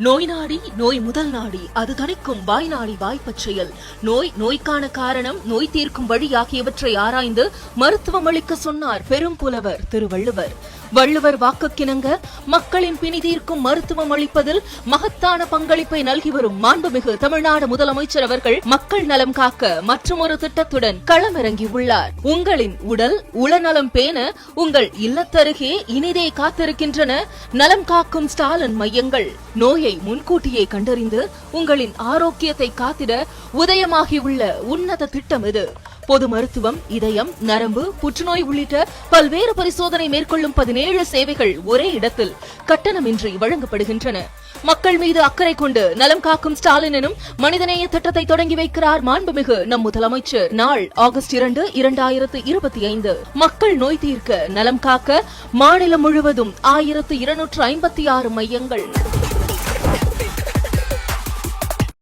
நோய் நாடி நோய் முதல் நாடி அது தணிக்கும் வாய் நாடி வாய்ப்பச் செயல் நோய் நோய்க்கான காரணம் நோய் தீர்க்கும் வழி ஆகியவற்றை ஆராய்ந்து மருத்துவம் அளிக்க சொன்னார் பெரும் புலவர் திருவள்ளுவர். வள்ளுவர் வாக்குக்கிணங்க மக்களின் பிணி தீர்க்கும் மருத்துவம் அளிப்பதில் மகத்தான பங்களிப்பை நல்கி வரும் மாண்புமிகு தமிழ்நாடு முதலமைச்சர் அவர்கள் மக்கள் நலம் காக்க மற்றொரு திட்டத்துடன் களமிறங்கியுள்ளார் உங்களின் உடல் உளநலம் பேண உங்கள் இல்லத்தருகே இனிதே காத்திருக்கின்றன. நலம் காக்கும் ஸ்டாலின் மையங்கள். நோயை முன்கூட்டியே கண்டறிந்து உங்களின் ஆரோக்கியத்தை காத்திட உதயமாகியுள்ள உன்னத திட்டம் இது. பொது மருத்துவம் இதயம் நரம்பு புற்றுநோய் உள்ளிட்ட பல்வேறு பரிசோதனை மேற்கொள்ளும் பதினேழு சேவைகள் ஒரே இடத்தில் கட்டணமின்றி வழங்கப்படுகின்றன. மக்கள் மீது அக்கறை கொண்டு நலம் காக்கும் ஸ்டாலின் எனும் மனிதநேய திட்டத்தை தொடங்கி வைக்கிறார் மாண்புமிகு நம் முதலமைச்சர். நாள் ஆகஸ்ட் இரண்டு இரண்டாயிரத்து இருபத்தி ஐந்து. மக்கள் நோய் தீர்க்க நலம் காக்க மாநிலம் முழுவதும் ஆயிரத்து இருநூற்று ஐம்பத்தி ஆறு மையங்கள்.